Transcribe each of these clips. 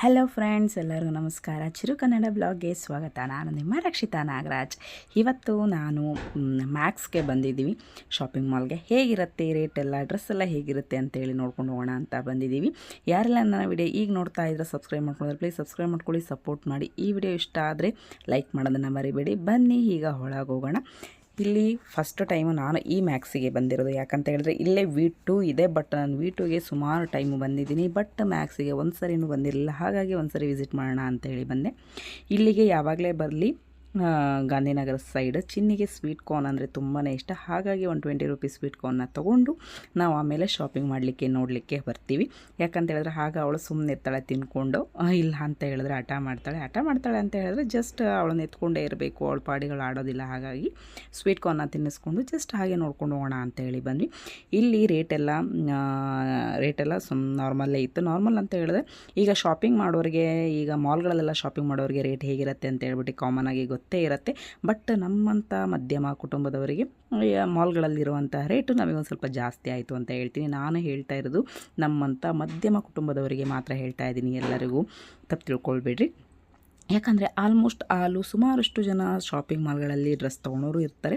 Hello friends ಎಲ್ಲರಿಗೂ ನಮಸ್ಕಾರ. ಚಿರು ಕನ್ನಡ ಬ್ಲಾಗ್ಗೆ ಸ್ವಾಗತ. ನಾನು ನಿಮ್ಮ ರಕ್ಷಿತಾ ನಾಗರಾಜ್. ಇವತ್ತು ನಾನು ಮ್ಯಾಕ್ಸ್ಗೆ ಬಂದಿದ್ದೀವಿ. ಶಾಪಿಂಗ್ ಮಾಲ್ಗೆ ಹೇಗಿರುತ್ತೆ ರೇಟ್ ಎಲ್ಲ ಡ್ರೆಸ್ ಎಲ್ಲ ಹೇಗಿರುತ್ತೆ ಅಂತೇಳಿ ನೋಡ್ಕೊಂಡು ಹೋಗೋಣ ಅಂತ ಬಂದಿದ್ದೀವಿ. ಯಾರೆಲ್ಲ ನನ್ನ ವಿಡಿಯೋ ಈಗ ನೋಡ್ತಾ ಇದ್ರೆ ಸಬ್ಸ್ಕ್ರೈಬ್ ಮಾಡ್ಕೊಂಡ್ರೆ ಪ್ಲೀಸ್ ಸಬ್ಸ್ಕ್ರೈಬ್ ಮಾಡ್ಕೊಳ್ಳಿ ಸಪೋರ್ಟ್ ಮಾಡಿ. ಈ ವಿಡಿಯೋ ಇಷ್ಟ ಆದರೆ ಲೈಕ್ ಮಾಡೋದನ್ನು ಮರಿಬೇಡಿ. ಬನ್ನಿ, ಈಗ ಒಳಗೆ ಹೋಗೋಣ. ಇಲ್ಲಿ ಫಸ್ಟ್ ಟೈಮು ನಾನು ಈ ಮ್ಯಾಕ್ಸಿಗೆ ಬಂದಿರೋದು. ಯಾಕಂತ ಹೇಳಿದ್ರೆ ಇಲ್ಲೇ ವಿ ಟು ಇದೆ ಬಟ್ ನಾನು ವಿ ಟುಗೆ ಸುಮಾರು ಟೈಮು ಬಂದಿದ್ದೀನಿ. ಬಟ್ ಮ್ಯಾಕ್ಸಿಗೆ ಒಂದು ಸರಿನೂ ಬಂದಿರಲಿಲ್ಲ. ಹಾಗಾಗಿ ಒಂದು ಸರಿ ವಿಸಿಟ್ ಮಾಡೋಣ ಅಂತ ಹೇಳಿ ಬಂದೆ. ಇಲ್ಲಿಗೆ ಯಾವಾಗಲೇ ಬರಲಿ. ಗಾಂಧಿನಗರ ಸೈಡ್ ಚಿನ್ನಿಗೆ ಸ್ವೀಟ್ ಕಾರ್ನ್ ಅಂದರೆ ತುಂಬಾ ಇಷ್ಟ. ಹಾಗಾಗಿ ಒಂದು ಟ್ವೆಂಟಿ ರುಪೀಸ್ ಸ್ವೀಟ್ ಕಾರ್ನ್ನ ತೊಗೊಂಡು ನಾವು ಆಮೇಲೆ ಶಾಪಿಂಗ್ ಮಾಡಲಿಕ್ಕೆ, ನೋಡಲಿಕ್ಕೆ ಬರ್ತೀವಿ. ಯಾಕಂತ ಹೇಳಿದ್ರೆ ಆಗ ಅವಳು ಸುಮ್ಮನೆ ಇರ್ತಾಳೆ ತಿನ್ಕೊಂಡು ಇಲ್ಲ ಅಂತ ಹೇಳಿದ್ರೆ ಹಠ ಮಾಡ್ತಾಳೆ. ಹಠ ಮಾಡ್ತಾಳೆ ಅಂತ ಹೇಳಿದ್ರೆ ಜಸ್ಟ್ ಅವಳನ್ನ ಎತ್ಕೊಂಡೇ ಇರಬೇಕು. ಅವಳ ಪಾಡಿಗಳು ಆಡೋದಿಲ್ಲ. ಹಾಗಾಗಿ ಸ್ವೀಟ್ ಕಾರ್ನ ತಿನ್ನಿಸ್ಕೊಂಡು ಜಸ್ಟ್ ಹಾಗೆ ನೋಡ್ಕೊಂಡು ಹೋಗೋಣ ಅಂತ ಹೇಳಿ ಬಂದ್ವಿ. ಇಲ್ಲಿ ರೇಟೆಲ್ಲ ರೇಟೆಲ್ಲ ಸುಮ್ ನಾರ್ಮಲ್ಲೇ ಇತ್ತು. ನಾರ್ಮಲ್ ಅಂತ ಹೇಳಿದ್ರೆ ಈಗ ಶಾಪಿಂಗ್ ಮಾಡೋರಿಗೆ, ಈಗ ಮಾಲ್ಗಳಲ್ಲೆಲ್ಲ ಶಾಪಿಂಗ್ ಮಾಡೋರಿಗೆ ರೇಟ್ ಹೇಗಿರುತ್ತೆ ಅಂತ ಹೇಳ್ಬಿಟ್ಟು ಕಾಮನ್ ಆಗಿ ಗೊತ್ತೇ ಇರುತ್ತೆ ಬಟ್ ನಮ್ಮಂಥ ಮಧ್ಯಮ ಕುಟುಂಬದವರಿಗೆ ಮಾಲ್ಗಳಲ್ಲಿರುವಂಥ ರೇಟು ಒಂದು ಸ್ವಲ್ಪ ಜಾಸ್ತಿ ಆಯಿತು ಅಂತ ಹೇಳ್ತೀನಿ. ನಾನು ಹೇಳ್ತಾ ಇರೋದು ನಮ್ಮಂಥ ಮಧ್ಯಮ ಕುಟುಂಬದವರಿಗೆ ಮಾತ್ರ ಹೇಳ್ತಾ ಇದ್ದೀನಿ ಎಲ್ಲರಿಗೂ. ತಪ್ಪು ತಿಳ್ಕೊಳ್ಬೇಡ್ರಿ. ಯಾಕಂದರೆ ಆಲ್ಮೋಸ್ಟ್ ಆಲು ಸುಮಾರಷ್ಟು ಜನ ಶಾಪಿಂಗ್ ಮಾಲ್ಗಳಲ್ಲಿ ಡ್ರೆಸ್ ತೊಗೊಳೋರು ಇರ್ತಾರೆ.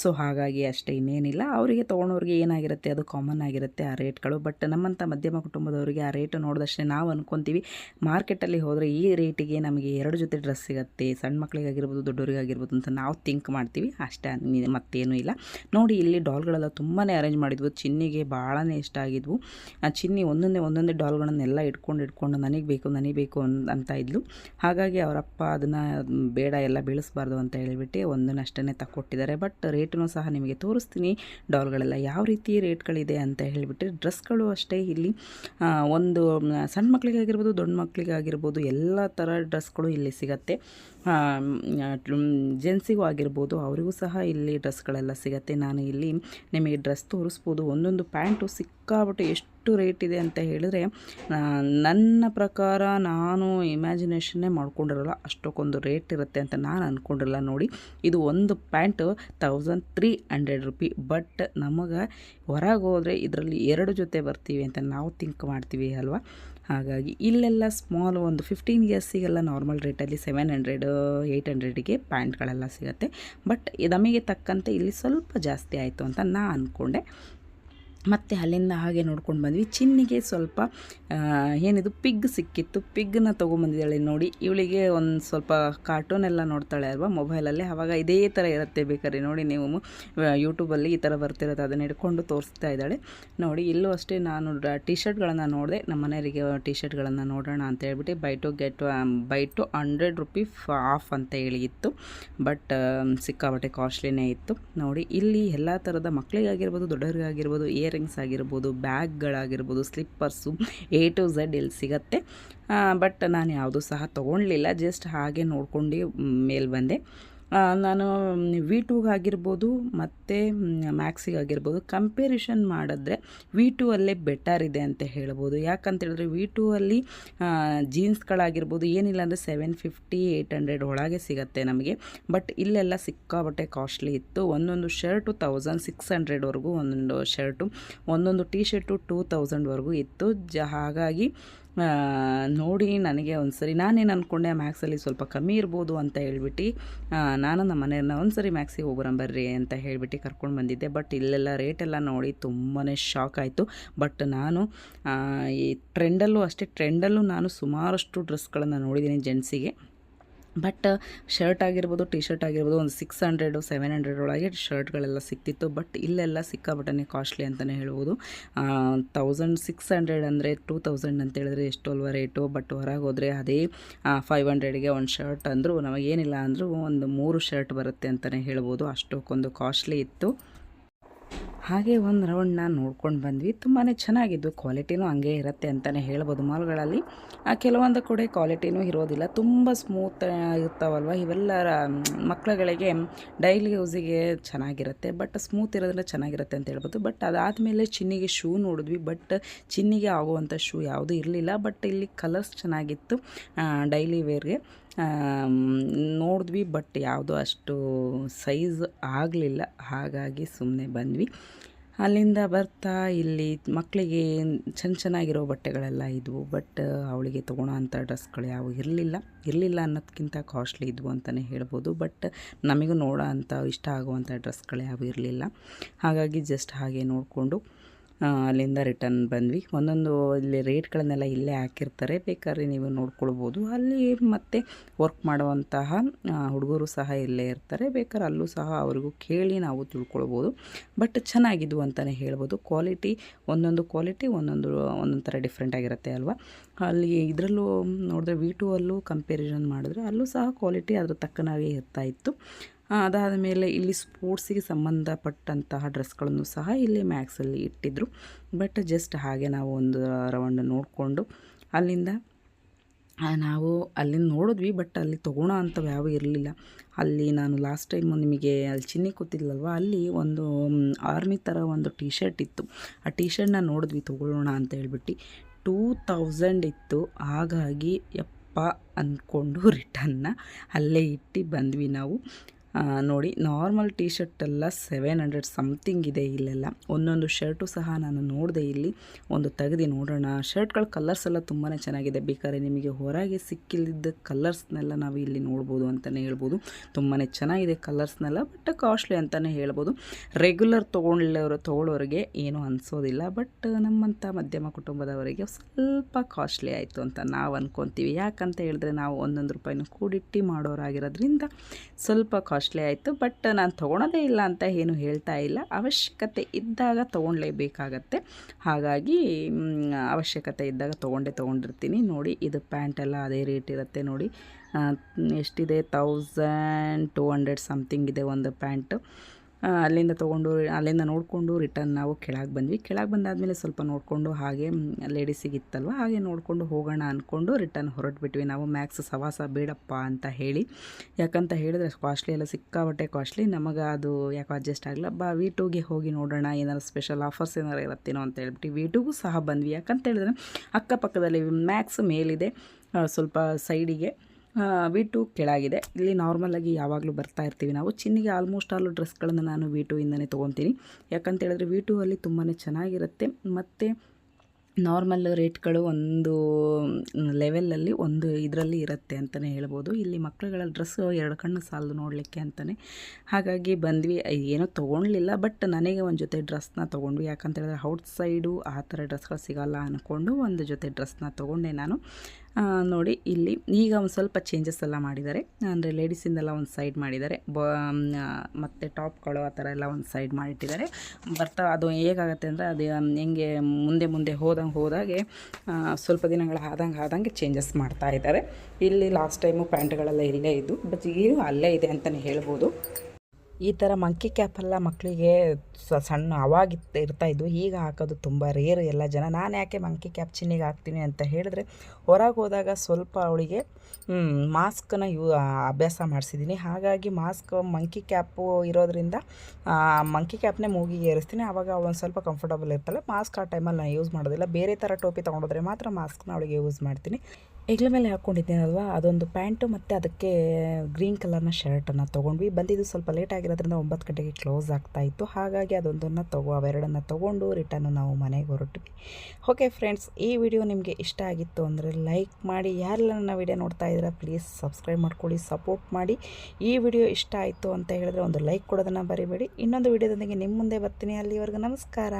ಸೊ ಹಾಗಾಗಿ ಅಷ್ಟೇ ಇನ್ನೇನಿಲ್ಲ. ಅವರಿಗೆ ತೊಗೊಳೋರಿಗೆ ಏನಾಗಿರುತ್ತೆ, ಅದು ಕಾಮನ್ ಆಗಿರುತ್ತೆ ಆ ರೇಟ್ಗಳು ಬಟ್ ನಮ್ಮಂಥ ಮಧ್ಯಮ ಕುಟುಂಬದವರಿಗೆ ಆ ರೇಟ್ ನೋಡಿದಷ್ಟೇ ನಾವು ಅಂದ್ಕೊತೀವಿ ಮಾರ್ಕೆಟಲ್ಲಿ ಹೋದರೆ ಈ ರೇಟಿಗೆ ನಮಗೆ ಎರಡು ಜೊತೆ ಡ್ರೆಸ್ ಸಿಗುತ್ತೆ. ಸಣ್ಣ ಮಕ್ಕಳಿಗಾಗಿರ್ಬೋದು ದೊಡ್ಡವರಿಗಾಗಿರ್ಬೋದು ಅಂತ ನಾವು ಥಿಂಕ್ ಮಾಡ್ತೀವಿ. ಅಷ್ಟೇ ಮತ್ತೇನೂ ಇಲ್ಲ. ನೋಡಿ ಇಲ್ಲಿ ಡಾಲ್ಗಳೆಲ್ಲ ತುಂಬಾ ಅರೇಂಜ್ ಮಾಡಿದ್ವು. ಚಿನ್ನಿಗೆ ಭಾಳನೇ ಇಷ್ಟ ಆಗಿದ್ವು. ಆ ಚಿನ್ನಿ ಒಂದೊಂದೇ ಒಂದೊಂದೇ ಡಾಲ್ಗಳನ್ನೆಲ್ಲ ಇಟ್ಕೊಂಡು ಇಟ್ಕೊಂಡು ನನಗೆ ಬೇಕು ನನಗೆ ಬೇಕು ಅಂತ ಇದ್ಲು. ಹಾಗಾಗಿ ಅವರಪ್ಪ ಅದನ್ನು ಬೇಡ, ಎಲ್ಲ ಬೀಳಿಸ್ಬಾರ್ದು ಅಂತ ಹೇಳಿಬಿಟ್ಟು ಒಂದನ್ನಷ್ಟೇ ತಕ್ಕೊಟ್ಟಿದ್ದಾರೆ. ಬಟ್ ರೇಟನ್ನು ಸಹ ನಿಮಗೆ ತೋರಿಸ್ತೀನಿ. ಡಾಲ್ಗಳೆಲ್ಲ ಯಾವ ರೀತಿ ರೇಟ್ಗಳಿದೆ ಅಂತ ಹೇಳಿಬಿಟ್ಟು ಡ್ರೆಸ್ಗಳು ಅಷ್ಟೇ ಇಲ್ಲಿ. ಒಂದು ಸಣ್ಣ ಮಕ್ಕಳಿಗಾಗಿರ್ಬೋದು ದೊಡ್ಡ ಮಕ್ಕಳಿಗಾಗಿರ್ಬೋದು ಎಲ್ಲ ಥರ ಡ್ರೆಸ್ಗಳು ಇಲ್ಲಿ ಸಿಗತ್ತೆ. ಜೆಂಟ್ಸಿಗೂ ಆಗಿರ್ಬೋದು, ಅವರಿಗೂ ಸಹ ಇಲ್ಲಿ ಡ್ರೆಸ್ಗಳೆಲ್ಲ ಸಿಗತ್ತೆ. ನಾನು ಇಲ್ಲಿ ನಿಮಗೆ ಡ್ರೆಸ್ ತೋರಿಸ್ಬೋದು. ಒಂದೊಂದು ಪ್ಯಾಂಟು ಸಿಕ್ಕಾಬಿಟ್ಟು ಎಷ್ಟು ರೇಟ್ ಇದೆ ಅಂತ ಹೇಳಿದ್ರೆ ನನ್ನ ಪ್ರಕಾರ ನಾನು ಇಮ್ಯಾಜಿನೇಷನ್ನೇ ಮಾಡ್ಕೊಂಡಿರಲ್ಲ, ಅಷ್ಟಕ್ಕೊಂದು ರೇಟ್ ಇರುತ್ತೆ ಅಂತ ನಾನು ಅಂದ್ಕೊಂಡಿರಲ್ಲ ನೋಡಿ. ಇದು ಒಂದು pant thousand three hundred rupee but ನಮಗೆ ಹೊರಗೆ ಹೋದರೆ ಇದರಲ್ಲಿ ಎರಡು ಜೊತೆ ಬರ್ತೀವಿ ಅಂತ ನಾವು ಥಿಂಕ್ ಮಾಡ್ತೀವಿ ಅಲ್ವಾ? ಹಾಗಾಗಿ ಇಲ್ಲೆಲ್ಲ ಸ್ಮಾಲ್ ಒಂದು ಫಿಫ್ಟೀನ್ ಇಯರ್ಸಿಗೆಲ್ಲ ನಾರ್ಮಲ್ ರೇಟಲ್ಲಿ ಸೆವೆನ್ ಹಂಡ್ರೆಡ್ ಏಯ್ಟ್ ಹಂಡ್ರೆಡಿಗೆ ಪ್ಯಾಂಟ್ಗಳೆಲ್ಲ ಸಿಗುತ್ತೆ. ಬಟ್ ನಮಗೆ ತಕ್ಕಂತೆ ಇಲ್ಲಿ ಸ್ವಲ್ಪ ಜಾಸ್ತಿ ಆಯಿತು ಅಂತ ನಾನು ಅಂದ್ಕೊಂಡೆ ಮತ್ತು ಅಲ್ಲಿಂದ ಹಾಗೆ ನೋಡ್ಕೊಂಡು ಬಂದ್ವಿ. ಚಿನ್ನಿಗೆ ಸ್ವಲ್ಪ ಏನಿದು, ಪಿಗ್ ಸಿಕ್ಕಿತ್ತು. ಪಿಗ್ನ ತೊಗೊಂಬಂದಿದ್ದಾಳೆ ನೋಡಿ. ಇವಳಿಗೆ ಒಂದು ಸ್ವಲ್ಪ ಕಾರ್ಟೂನ್ ಎಲ್ಲ ನೋಡ್ತಾಳೆ ಅಲ್ವಾ ಮೊಬೈಲಲ್ಲಿ ಆವಾಗ ಇದೇ ಥರ ಇರುತ್ತೆ ಬೇಕಾದ್ರೆ ನೋಡಿ ನೀವು. ಯೂಟ್ಯೂಬಲ್ಲಿ ಈ ಥರ ಬರ್ತಿರೋದು ಅದನ್ನ ಹಿಡ್ಕೊಂಡು ತೋರಿಸ್ತಾ ಇದ್ದಾಳೆ. ನೋಡಿ, ಇಲ್ಲೂ ಅಷ್ಟೇ ನಾನು ಟಿ ಶರ್ಟ್ಗಳನ್ನು ನೋಡಿದೆ. ನಮ್ಮ ಮನೆಯವರಿಗೆ ಟಿ ಶರ್ಟ್ಗಳನ್ನು ನೋಡೋಣ ಅಂತ ಹೇಳ್ಬಿಟ್ಟು buy two get buy two hundred rupee off ಅಂತ ಹೇಳಿ ಇತ್ತು ಬಟ್ ಸಿಕ್ಕಾಬಟ್ಟೆ ಕಾಸ್ಟ್ಲಿನೇ ಇತ್ತು. ನೋಡಿ, ಇಲ್ಲಿ ಎಲ್ಲ ಥರದ ಮಕ್ಕಳಿಗಾಗಿರ್ಬೋದು ದೊಡ್ಡವರಿಗಾಗಿರ್ಬೋದು ಇಯರಿಂಗ್ಸ್ ಆಗಿರ್ಬೋದು, ಬ್ಯಾಗ್ಗಳಾಗಿರ್ಬೋದು, ಸ್ಲಿಪ್ಪರ್ಸು ಎ ಟು ಝಡ್ ಇಲ್ಲಿ ಸಿಗತ್ತೆ. ಬಟ್ ನಾನು ಯಾವುದೂ ಸಹ ತೊಗೊಳ್ಲಿಲ್ಲ ಜಸ್ಟ್ ಹಾಗೆ ನೋಡ್ಕೊಂಡು ಮೇಲೆ ಬಂದೆ. ನಾನು ವಿ ಟೂಗಾಗಿರ್ಬೋದು ಮತ್ತು ಮ್ಯಾಕ್ಸಿಗಾಗಿರ್ಬೋದು ಕಂಪೇರಿಷನ್ ಮಾಡಿದ್ರೆ ವಿ ಟೂ ಅಲ್ಲೇ ಬೆಟರ್ ಇದೆ ಅಂತ ಹೇಳ್ಬೋದು. ಯಾಕಂತೇಳಿದ್ರೆ ವಿ ಟೂ ಅಲ್ಲಿ ಜೀನ್ಸ್ಗಳಾಗಿರ್ಬೋದು ಏನಿಲ್ಲ ಅಂದರೆ ಸೆವೆನ್ ಫಿಫ್ಟಿ ಏಯ್ಟ್ ಹಂಡ್ರೆಡ್ ಒಳಗೆ ಸಿಗುತ್ತೆ ನಮಗೆ. ಬಟ್ ಇಲ್ಲೆಲ್ಲ ಸಿಕ್ಕಾಬಟ್ಟೆ ಕಾಸ್ಟ್ಲಿ ಇತ್ತು. ಒಂದೊಂದು ಶರ್ಟು ತೌಸಂಡ್ ಸಿಕ್ಸ್ ಹಂಡ್ರೆಡ್ವರೆಗೂ ಒಂದೊಂದು ಶರ್ಟು ಒಂದೊಂದು ಟೀ ಶರ್ಟು ಟೂ ತೌಸಂಡ್ವರೆಗೂ ಇತ್ತು. ಜ, ಹಾಗಾಗಿ ನೋಡಿ ನನಗೆ ಒಂದು ಸರಿ ನಾನೇನು ಅಂದ್ಕೊಂಡೆ ಮ್ಯಾಕ್ಸಲ್ಲಿ ಸ್ವಲ್ಪ ಕಮ್ಮಿ ಇರ್ಬೋದು ಅಂತ ಹೇಳ್ಬಿಟ್ಟು ನಾನು ನಮ್ಮ ಮನೆಯವ್ರನ್ನ ಒಂದು ಸರಿ ಮ್ಯಾಕ್ಸಿಗೆ ಹೋಗೋಣ ಬರ್ರಿ ಅಂತ ಹೇಳಿಬಿಟ್ಟು ಕರ್ಕೊಂಡು ಬಂದಿದ್ದೆ. ಬಟ್ ಇಲ್ಲೆಲ್ಲ ರೇಟೆಲ್ಲ ನೋಡಿ ತುಂಬಾ ಶಾಕ್ ಆಯಿತು. ಬಟ್ ನಾನು ಈ ಟ್ರೆಂಡಲ್ಲೂ ಅಷ್ಟೇ ಟ್ರೆಂಡಲ್ಲೂ ನಾನು ಸುಮಾರಷ್ಟು ಡ್ರೆಸ್ಗಳನ್ನು ನೋಡಿದ್ದೀನಿ ಜೆಂಟ್ಸಿಗೆ ಬಟ್ ಶರ್ಟ್ ಆಗಿರ್ಬೋದು ಟಿ ಶರ್ಟ್ ಆಗಿರ್ಬೋದು, ಒಂದು ಸಿಕ್ಸ್ ಹಂಡ್ರೆಡು ಸೆವೆನ್ ಹಂಡ್ರೆಡ್ ಒಳಗೆ ಶರ್ಟ್ಗಳೆಲ್ಲ ಸಿಕ್ತಿತ್ತು. ಬಟ್ ಇಲ್ಲೆಲ್ಲ ಸಿಕ್ಕಾಬಟ್ಟನೆ ಕಾಸ್ಟ್ಲಿ ಅಂತಲೇ ಹೇಳ್ಬೋದು. ತೌಸಂಡ್ ಸಿಕ್ಸ್ ಹಂಡ್ರೆಡ್ ಅಂದರೆ ಟೂ ತೌಸಂಡ್ ಅಂತ ಹೇಳಿದ್ರೆ ಎಷ್ಟು ರೇಟು ಬಟ್ ಹೊರಗೆ ಹೋದರೆ ಅದೇ ಫೈವ್ ಹಂಡ್ರೆಡ್ಗೆ ಒಂದು ಶರ್ಟ್ ಅಂದರೂ ನಮಗೇನಿಲ್ಲ ಅಂದರೂ ಒಂದು ಮೂರು ಶರ್ಟ್ ಬರುತ್ತೆ ಅಂತಲೇ ಹೇಳ್ಬೋದು. ಅಷ್ಟಕ್ಕೊಂದು ಕಾಸ್ಟ್ಲಿ ಇತ್ತು. ಹಾಗೆ ಒಂದು ರೌಂಡ್ ನಾನು ನೋಡ್ಕೊಂಡು ಬಂದ್ವಿ. ತುಂಬಾ ಚೆನ್ನಾಗಿದ್ದು. ಕ್ವಾಲಿಟಿನೂ ಹಂಗೆ ಇರುತ್ತೆ ಅಂತಲೇ ಹೇಳ್ಬೋದು ಮಾಲ್ಗಳಲ್ಲಿ. ಕೆಲವೊಂದು ಕೂಡ ಕ್ವಾಲಿಟಿನೂ ಇರೋದಿಲ್ಲ. ತುಂಬ ಸ್ಮೂತ್ ಇರ್ತಾವಲ್ವ? ಇವೆಲ್ಲ ಮಕ್ಕಳುಗಳಿಗೆ ಡೈಲಿ ಯೂಸಿಗೆ ಚೆನ್ನಾಗಿರುತ್ತೆ. ಬಟ್ ಸ್ಮೂತ್ ಇರೋದ್ರಿಂದ ಚೆನ್ನಾಗಿರುತ್ತೆ ಅಂತ ಹೇಳ್ಬೋದು. ಬಟ್ ಅದಾದಮೇಲೆ ಚಿನ್ನಿಗೆ ಶೂ ನೋಡಿದ್ವಿ. ಬಟ್ ಚಿನ್ನಿಗೆ ಆಗುವಂಥ ಶೂ ಯಾವುದೂ ಇರಲಿಲ್ಲ. ಬಟ್ ಇಲ್ಲಿ ಕಲರ್ಸ್ ಚೆನ್ನಾಗಿತ್ತು ಡೈಲಿ ವೇರ್ಗೆ. ನೋಡಿದ್ವಿ, ಬಟ್ ಯಾವುದೋ ಅಷ್ಟು ಸೈಜ್ ಆಗಲಿಲ್ಲ. ಹಾಗಾಗಿ ಸುಮ್ಮನೆ ಬಂದ್ವಿ. ಅಲ್ಲಿಂದ ಬರ್ತಾ, ಇಲ್ಲಿ ಮಕ್ಕಳಿಗೆ ಚೆನ್ನ ಚೆನ್ನಾಗಿರೋ ಬಟ್ಟೆಗಳೆಲ್ಲ ಇದ್ವು. ಬಟ್ ಅವಳಿಗೆ ತೊಗೊಳೋ ಅಂಥ ಡ್ರೆಸ್ಗಳು ಯಾವ ಇರಲಿಲ್ಲ. ಇರಲಿಲ್ಲ ಅನ್ನೋದಕ್ಕಿಂತ ಕಾಸ್ಟ್ಲಿ ಇದ್ವು ಅಂತಲೇ ಹೇಳ್ಬೋದು. ಬಟ್ ನಮಗೂ ನೋಡೋ ಅಂಥ ಇಷ್ಟ ಆಗುವಂಥ ಡ್ರೆಸ್ಗಳು ಯಾವ ಇರಲಿಲ್ಲ. ಹಾಗಾಗಿ ಜಸ್ಟ್ ಹಾಗೆ ನೋಡಿಕೊಂಡು ಅಲ್ಲಿಂದ ರಿಟರ್ನ್ ಬಂದ್ವಿ. ಒಂದೊಂದು ಇಲ್ಲಿ ರೇಟ್ಗಳನ್ನೆಲ್ಲ ಇಲ್ಲೇ ಹಾಕಿರ್ತಾರೆ. ಬೇಕಾದ್ರೆ ನೀವು ನೋಡ್ಕೊಳ್ಬೋದು. ಅಲ್ಲಿ ಮತ್ತೆ ವರ್ಕ್ ಮಾಡುವಂತಹ ಹುಡುಗರು ಸಹ ಇಲ್ಲೇ ಇರ್ತಾರೆ. ಬೇಕಾದ್ರೆ ಅಲ್ಲೂ ಸಹ ಅವರಿಗೂ ಕೇಳಿ ನಾವು ತಿಳ್ಕೊಳ್ಬೋದು. ಬಟ್ ಚೆನ್ನಾಗಿದ್ವು ಅಂತಲೇ ಹೇಳ್ಬೋದು. ಕ್ವಾಲಿಟಿ ಒಂದೊಂದು ಕ್ವಾಲಿಟಿ ಒಂದೊಂದು ಒಂದೊಂದು ಥರ ಡಿಫ್ರೆಂಟ್ ಆಗಿರುತ್ತೆ ಅಲ್ವಾ? ಅಲ್ಲಿ ಇದರಲ್ಲೂ, ನೋಡಿದ್ರೆ ವಿ ಟು ಅಲ್ಲೂ ಕಂಪ್ಯಾರಿಸನ್ ಮಾಡಿದ್ರೆ ಅಲ್ಲೂ ಸಹ ಕ್ವಾಲಿಟಿ ಅದ್ರ ತಕ್ಕನಾಗೇ ಇರ್ತಾ ಇತ್ತು. ಅದಾದ ಮೇಲೆ ಇಲ್ಲಿ ಸ್ಪೋರ್ಟ್ಸಿಗೆ ಸಂಬಂಧಪಟ್ಟಂತಹ ಡ್ರೆಸ್ಗಳನ್ನು ಸಹ ಇಲ್ಲಿ ಮ್ಯಾಕ್ಸಲ್ಲಿ ಇಟ್ಟಿದ್ದರು ಬಟ್ ಜಸ್ಟ್ ಹಾಗೆ ನಾವು ಒಂದು ರೌಂಡ್ ನೋಡಿಕೊಂಡು ಅಲ್ಲಿಂದ ನಾವು ಅಲ್ಲಿಂದ ನೋಡಿದ್ವಿ, ಬಟ್ ಅಲ್ಲಿ ತೊಗೊಳೋ ಅಂಥವು ಯಾವೂ ಇರಲಿಲ್ಲ. ಅಲ್ಲಿ ನಾನು ಲಾಸ್ಟ್ ಟೈಮು ನಿಮಗೆ ಅಲ್ಲಿ ಚಿನ್ನಿ ಕೂತಿದ್ಲಲ್ವ, ಅಲ್ಲಿ ಒಂದು ಆರ್ಮಿ ಥರ ಒಂದು ಟಿ ಶರ್ಟ್ ಇತ್ತು. ಆ ಟಿ ಶರ್ಟ್ನ ನೋಡಿದ್ವಿ ತೊಗೊಳ್ಳೋಣ ಅಂತ ಹೇಳ್ಬಿಟ್ಟು. ಟೂ ತೌಸಂಡ್ ಇತ್ತು, ಹಾಗಾಗಿ ಯಪ್ಪ ಅಂದ್ಕೊಂಡು ರಿಟನ್ನ ಅಲ್ಲೇ ಇಟ್ಟು ಬಂದ್ವಿ ನಾವು. ನೋಡಿ ನಾರ್ಮಲ್ ಟೀ ಶರ್ಟೆಲ್ಲ ಸೆವೆನ್ ಹಂಡ್ರೆಡ್ ಸಮಥಿಂಗ್ ಇದೆ ಇಲ್ಲೆಲ್ಲ. ಒಂದೊಂದು ಶರ್ಟು ಸಹ ನಾನು ನೋಡಿದೆ ಇಲ್ಲಿ. ಒಂದು ತೆಗೆದು ನೋಡೋಣ. ಶರ್ಟ್ಗಳ ಕಲರ್ಸ್ ಎಲ್ಲ ತುಂಬಾ ಚೆನ್ನಾಗಿದೆ. ಬೇಕಾದ್ರೆ ನಿಮಗೆ ಹೊರಗೆ ಸಿಕ್ಕಿಲ್ಲದ ಕಲರ್ಸ್ನೆಲ್ಲ ನಾವು ಇಲ್ಲಿ ನೋಡ್ಬೋದು ಅಂತಲೇ ಹೇಳ್ಬೋದು. ತುಂಬಾ ಚೆನ್ನಾಗಿದೆ ಕಲರ್ಸ್ನೆಲ್ಲ ಬಟ್ ಕಾಸ್ಟ್ಲಿ ಅಂತಲೇ ಹೇಳ್ಬೋದು. ರೆಗ್ಯುಲರ್ ತೊಗೊಳ್ಳೋರು ತೊಗೊಳ್ಳೋರಿಗೆ ಏನೂ ಅನಿಸೋದಿಲ್ಲ. ಬಟ್ ನಮ್ಮಂಥ ಮಧ್ಯಮ ಕುಟುಂಬದವರಿಗೆ ಸ್ವಲ್ಪ ಕಾಸ್ಟ್ಲಿ ಆಯಿತು ಅಂತ ನಾವು ಅಂದ್ಕೊತೀವಿ ಯಾಕಂತ ಹೇಳಿದ್ರೆ ನಾವು ಒಂದೊಂದು ರೂಪಾಯಿನ ಕೂಡಿಟ್ಟು ಮಾಡೋರಾಗಿರೋದ್ರಿಂದ ಸ್ವಲ್ಪ ಕಾಸ್ಟ್ ಕಾಸ್ಟ್ಲಿ ಆಯಿತು. ಬಟ್ ನಾನು ತೊಗೊಳೋದೇ ಇಲ್ಲ ಅಂತ ಏನು ಹೇಳ್ತಾ ಇಲ್ಲ. ಅವಶ್ಯಕತೆ ಇದ್ದಾಗ ತೊಗೊಳ್ಲೇಬೇಕಾಗತ್ತೆ ಹಾಗಾಗಿ ಅವಶ್ಯಕತೆ ಇದ್ದಾಗ ತೊಗೊಂಡೇ ತೊಗೊಂಡಿರ್ತೀನಿ. ನೋಡಿ, ಇದು ಪ್ಯಾಂಟೆಲ್ಲ ಅದೇ ರೇಟ್ ಇರುತ್ತೆ ನೋಡಿ. ಎಷ್ಟಿದೆ? ತೌಸಂಡ್ ಟೂ ಹಂಡ್ರೆಡ್ ಸಮಥಿಂಗ್ ಇದೆ ಒಂದು ಪ್ಯಾಂಟು. ಅಲ್ಲಿಂದ ತೊಗೊಂಡು, ಅಲ್ಲಿಂದ ನೋಡಿಕೊಂಡು ರಿಟರ್ನ್ ನಾವು ಕೆಳಗೆ ಬಂದ್ವಿ. ಕೆಳಗೆ ಬಂದಾದಮೇಲೆ ಸ್ವಲ್ಪ ನೋಡಿಕೊಂಡು ಹಾಗೆ ಲೇಡೀಸಿಗೆ ಇತ್ತಲ್ವ ಹಾಗೆ ನೋಡಿಕೊಂಡು ಹೋಗೋಣ ಅಂದ್ಕೊಂಡು ರಿಟರ್ನ್ ಹೊರಟ್ಬಿಟ್ವಿ. ನಾವು ಮ್ಯಾಕ್ಸ್ ಸವಾಸ ಬೇಡಪ್ಪ ಅಂತ ಹೇಳಿ. ಯಾಕಂತ ಹೇಳಿದ್ರೆ ಕಾಸ್ಟ್ಲಿ ಎಲ್ಲ ಸಿಕ್ಕಾಬಟ್ಟೆ ಕಾಸ್ಟ್ಲಿ ನಮಗೆ ಅದು ಯಾಕೋ ಅಡ್ಜಸ್ಟ್ ಆಗಲ್ಲ ಬಾ ವಿ ಟೂಗೆ ಹೋಗಿ ನೋಡೋಣ. ಏನಾರು ಸ್ಪೆಷಲ್ ಆಫರ್ಸ್ ಏನಾರು ಇರುತ್ತೇನೋ ಅಂತ ಹೇಳ್ಬಿಟ್ಟು ವಿ ಟೂಗೂ ಸಹ ಬಂದ್ವಿ. ಯಾಕಂತ ಹೇಳಿದ್ರೆ ಅಕ್ಕಪಕ್ಕದಲ್ಲಿ ಮ್ಯಾಕ್ಸ್ ಮೇಲಿದೆ. ಸ್ವಲ್ಪ ಸೈಡಿಗೆ ವಿ ಟು ಕೆಳಗಿದೆ. ಇಲ್ಲಿ ನಾರ್ಮಲಾಗಿ ಯಾವಾಗಲೂ ಬರ್ತಾ ಇರ್ತೀವಿ ನಾವು. ಚಿನ್ನಿಗೆ ಆಲ್ಮೋಸ್ಟ್ ಆಲ್ ಡ್ರೆಸ್ಗಳನ್ನು ನಾನು ವಿ ಟು ಇಂದನೇ ತೊಗೊತೀನಿ. ಯಾಕಂತ ಹೇಳಿದ್ರೆ ವಿ ಟು ಅಲ್ಲಿ ತುಂಬಾ ಚೆನ್ನಾಗಿರುತ್ತೆ. ಮತ್ತು ನಾರ್ಮಲ್ ರೇಟ್ಗಳು ಒಂದು ಲೆವೆಲಲ್ಲಿ ಒಂದು ಇದರಲ್ಲಿ ಇರುತ್ತೆ ಅಂತಲೇ ಹೇಳ್ಬೋದು. ಇಲ್ಲಿ ಮಕ್ಕಳುಗಳ ಡ್ರೆಸ್ಸು ಎರಡು ಕಣ್ಣು ಸಾಲದು ನೋಡಲಿಕ್ಕೆ ಅಂತಲೇ ಹಾಗಾಗಿ ಬಂದ್ವಿ. ಏನೋ ತೊಗೊಳ್ಲಿಲ್ಲ ಬಟ್ ನನಗೆ ಒಂದು ಜೊತೆ ಡ್ರೆಸ್ನ ತೊಗೊಂಡ್ವಿ. ಯಾಕಂತ ಹೇಳಿದ್ರೆ ಆ ಥರ ಡ್ರೆಸ್ಗಳು ಸಿಗೋಲ್ಲ ಅಂದ್ಕೊಂಡು ಒಂದು ಜೊತೆ ಡ್ರೆಸ್ನ ತೊಗೊಂಡೆ ನಾನು. ನೋಡಿ ಇಲ್ಲಿ ಈಗ ಒಂದು ಸ್ವಲ್ಪ ಚೇಂಜಸ್ ಎಲ್ಲ ಮಾಡಿದ್ದಾರೆ. ಅಂದರೆ ಲೇಡೀಸಿಂದೆಲ್ಲ ಒಂದು ಸೈಡ್ ಮಾಡಿದ್ದಾರೆ. ಬ ಮತ್ತು ಟಾಪ್ಗಳು ಆ ಥರ ಎಲ್ಲ ಒಂದು ಸೈಡ್ ಮಾಡಿಟ್ಟಿದ್ದಾರೆ. ಬರ್ತಾ ಅದು ಹೇಗಾಗತ್ತೆ ಅಂದರೆ ಅದು ಹೆಂಗೆ ಮುಂದೆ ಮುಂದೆ ಹೋದಂಗೆ ಹೋದಾಗೆ ಸ್ವಲ್ಪ ದಿನಗಳ ಆದಂಗೆ ಆದಂಗೆ ಚೇಂಜಸ್ ಮಾಡ್ತಾ ಇದ್ದಾರೆ. ಇಲ್ಲಿ ಲಾಸ್ಟ್ ಟೈಮು ಪ್ಯಾಂಟ್ಗಳೆಲ್ಲ ಇಲ್ಲೇ ಇದ್ದು ಬಟ್ ಈಗ ಅಲ್ಲೇ ಇದೆ ಅಂತಲೇ ಹೇಳ್ಬೋದು. ಈ ಥರ ಮಂಕಿ ಕ್ಯಾಪೆಲ್ಲ ಮಕ್ಕಳಿಗೆ ಸಣ್ಣ ಅವಾಗ ಇರ್ತಾ ಇದ್ವು. ಈಗ ಹಾಕೋದು ತುಂಬ ರೇರ್ ಎಲ್ಲ ಜನ. ನಾನು ಯಾಕೆ ಮಂಕಿ ಕ್ಯಾಪ್ ಚಿನ್ನಿಗೆ ಹಾಕ್ತೀನಿ ಅಂತ ಹೇಳಿದ್ರೆ, ಹೊರಗೆ ಹೋದಾಗ ಸ್ವಲ್ಪ ಅವಳಿಗೆ ಮಾಸ್ಕನ್ನ ಯೂ ಅಭ್ಯಾಸ ಮಾಡಿಸಿದ್ದೀನಿ ಹಾಗಾಗಿ ಮಾಸ್ಕ್ ಮಂಕಿ ಕ್ಯಾಪು ಇರೋದ್ರಿಂದ ಮಂಕಿ ಕ್ಯಾಪ್ನೇ ಮೂಗಿಗೆ ಏರಿಸ್ತೀನಿ. ಆವಾಗ ಅವಳೊಂದು ಸ್ವಲ್ಪ ಕಂಫರ್ಟಬಲ್ ಇರ್ತಾಳೆ. ಮಾಸ್ಕ್ ಆ ಟೈಮಲ್ಲಿ ನಾನು ಯೂಸ್ ಮಾಡೋದಿಲ್ಲ. ಬೇರೆ ಥರ ಟೋಪಿ ತೊಗೊಂಡೋದ್ರೆ ಮಾತ್ರ ಮಾಸ್ಕ್ನ ಅವಳಿಗೆ ಯೂಸ್ ಮಾಡ್ತೀನಿ. ಹೆಗ್ಲ ಮೇಲೆ ಹಾಕ್ಕೊಂಡಿದ್ದೀನಲ್ವ ಅದೊಂದು ಪ್ಯಾಂಟು ಮತ್ತು ಅದಕ್ಕೆ ಗ್ರೀನ್ ಕಲರ್ನ ಶರ್ಟನ್ನು ತೊಗೊಂಡ್ವಿ. ಬಂದಿದ್ದು ಸ್ವಲ್ಪ ಲೇಟ್ ಆಗಿರೋದ್ರಿಂದ ಒಂಬತ್ತು ಗಂಟೆಗೆ ಕ್ಲೋಸ್ ಆಗ್ತಾ ಇತ್ತು. ಹಾಗಾಗಿ ಅದೊಂದನ್ನು ತಗೋ, ಅವೆರಡನ್ನು ತೊಗೊಂಡು ರಿಟರ್ನು ನಾವು ಮನೆಗೆ ಹೊರಟ್ವಿ. ಓಕೆ ಫ್ರೆಂಡ್ಸ್ ಈ ವಿಡಿಯೋ ನಿಮಗೆ ಇಷ್ಟ ಆಗಿತ್ತು ಅಂದರೆ ಲೈಕ್ ಮಾಡಿ. ಯಾರೆಲ್ಲ ನನ್ನ ವಿಡಿಯೋ ನೋಡ್ತಾ ಇದ್ದೀರಾ ಪ್ಲೀಸ್ ಸಬ್ಸ್ಕ್ರೈಬ್ ಮಾಡ್ಕೊಳ್ಳಿ ಸಪೋರ್ಟ್ ಮಾಡಿ. ಈ ವಿಡಿಯೋ ಇಷ್ಟ ಆಯಿತು ಅಂತ ಹೇಳಿದ್ರೆ ಒಂದು ಲೈಕ್ ಕೊಡೋದನ್ನು ಬರಿಬೇಡಿ ಇನ್ನೊಂದು ವಿಡಿಯೋದೊಂದಿಗೆ ನಿಮ್ಮ ಮುಂದೆ ಬರ್ತೀನಿ. ಅಲ್ಲಿವರೆಗೂ ನಮಸ್ಕಾರ.